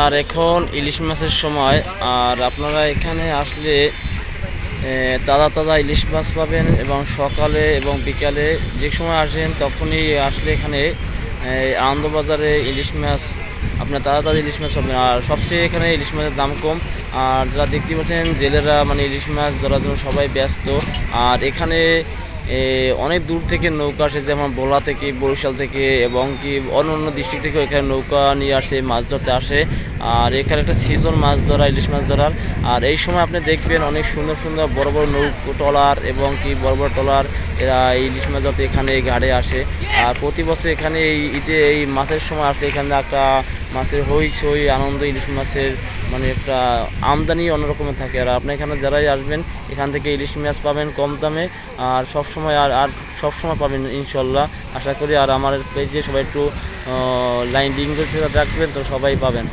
আর এখন ইলিশ মাছের সময়, আর আপনারা এখানে আসলে তাজা তাজা ইলিশ মাছ পাবেন এবং সকালে এবং বিকালে যে সময় আসেন তখনই আসলে এখানে আনন্দবাজারে ইলিশ মাছ, আপনার তাজা তাজা ইলিশ মাছ পাবেন। আর সবচেয়ে এখানে ইলিশ মাছের দাম কম। আর যারা দেখতে পাচ্ছেন, জেলেরা মানে ইলিশ মাছ ধরার জন্য সবাই ব্যস্ত। আর এখানে অনেক দূর থেকে নৌকা আসে, যেমন ভোলা থেকে, বরিশাল থেকে এবং কি অন্য অন্য ডিস্ট্রিক্ট থেকে এখানে নৌকা নিয়ে আসে, মাছ ধরতে আসে। আর এখানে একটা সিজন মাছ ধরা, ইলিশ মাছ ধরার। আর এই সময় আপনি দেখবেন অনেক সুন্দর সুন্দর বড় বড় নৌকো টলার এবং কি বড় বড় টলার এরা ইলিশ মাছ ধরতে এখানে ঘাটে আসে। আর প্রতি বছর এখানে এই ঈদে এই মাছের সময় আসলে এখানে একটা মাছের হই সই, আনন্দ, ইলিশ মাছের মানে একটা আমদানি অন্যরকমের থাকে। আর আপনি এখানে যারাই আসবেন, এখান থেকে ইলিশ মাছ পাবেন কম দামে, আর সব সময় আর আর সব সময় পাবেন ইনশাল্লাহ। আশা করি আর আমার পেজে সবাই একটু লাইন ডিং করে রাখবেন, তো সবাই পাবেন।